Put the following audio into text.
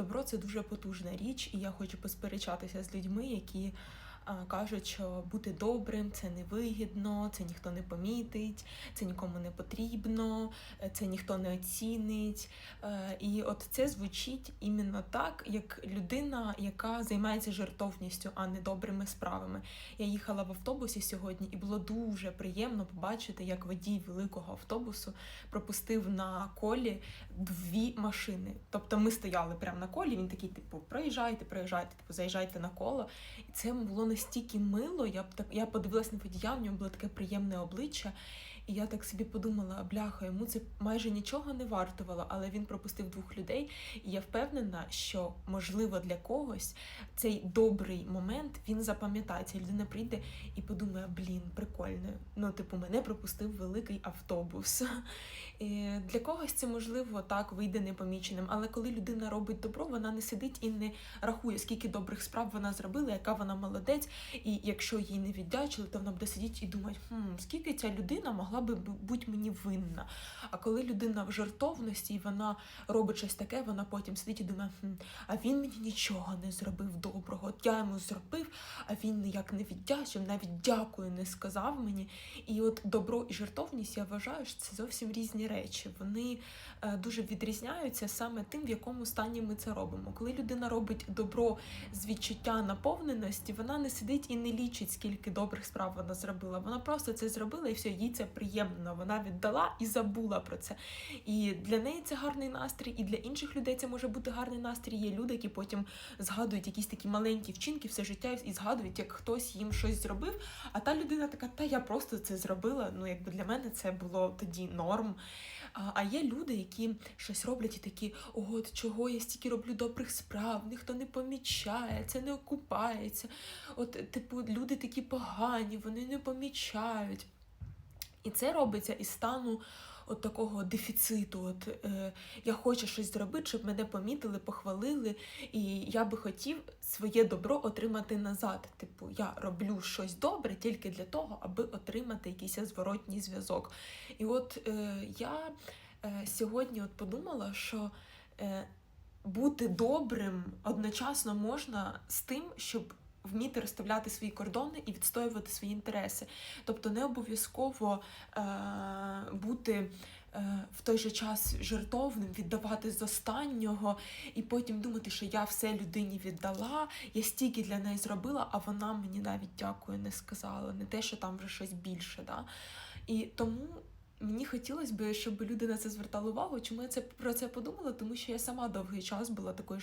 добро це дуже потужна річ, і я хочу посперечатися з людьми, які кажуть, що бути добрим це невигідно, це ніхто не помітить, це нікому не потрібно, е, це ніхто не оцінить. Е, І от це звучить іменно так, як людина, яка займається жертовністю, а не добрими справами. Я їхала в автобусі сьогодні, і було дуже приємно побачити, як водій великого автобусу пропустив на колі дві машини. Тобто ми стояли прямо на колі. Він такий, типу, проїжджайте, проїжджайте, типу, заїжджайте на коло. І це було настільки мило. Я б так я подивилась на водія, в нього було таке приємне обличчя. І я так собі подумала, бляха, йому це майже нічого не вартувало, але він пропустив двох людей. І я впевнена, що можливо для когось цей добрий момент він запам'ятається. Людина прийде і подумає, блін, прикольно. Ну, типу, мене пропустив великий автобус. І для когось це можливо так вийде непоміченим. Але коли людина робить добро, вона не сидить і не рахує, скільки добрих справ вона зробила, яка вона молодець. І якщо їй не віддячили, то вона буде сидіти і думати, хм, скільки ця людина могла би бу- бути мені винна. А коли людина в жертовності і вона робить щось таке, вона потім сидить і думає, хм, а він мені нічого не зробив доброго. Я йому зробив, а він ніяк не віддячив, навіть дякую не сказав мені. І от добро і жертовність, я вважаю, що це зовсім різні речі. Вони е, дуже відрізняються саме тим, в якому стані ми це робимо. Коли людина робить добро з відчуття наповненості, вона не сидить і не лічить, скільки добрих справ вона зробила. Вона просто це зробила і все, їй це приємно. Вона віддала і забула про це. І для неї це гарний настрій, і для інших людей це може бути гарний настрій. Є люди, які потім згадують якісь такі маленькі вчинки все життя і згадують, як хтось їм щось зробив. А та людина така, та я просто це зробила. Ну, якби для мене це було тоді норм. А, а є люди, які щось роблять і такі, от чого я стільки роблю добрих справ, ніхто не помічає, це не окупається. От, типу, люди такі погані, вони не помічають. І це робиться із стану от такого дефіциту. От е, я хочу щось зробити, щоб мене помітили, похвалили, і я би хотів своє добро отримати назад. Типу, я роблю щось добре тільки для того, аби отримати якийсь зворотній зв'язок. І от е, я е, сьогодні от подумала, що е, бути добрим одночасно можна з тим, щоб вміти розставляти свої кордони і відстоювати свої інтереси. Тобто не обов'язково е, бути е, в той же час жертовним, віддавати з останнього, і потім думати, що я все людині віддала, я стільки для неї зробила, а вона мені навіть дякую не сказала, не те, що там вже щось більше. Да? І тому. Мені хотілося б, щоб люди на це звертали увагу. Чому я це про це подумала? Тому що я сама довгий час була такою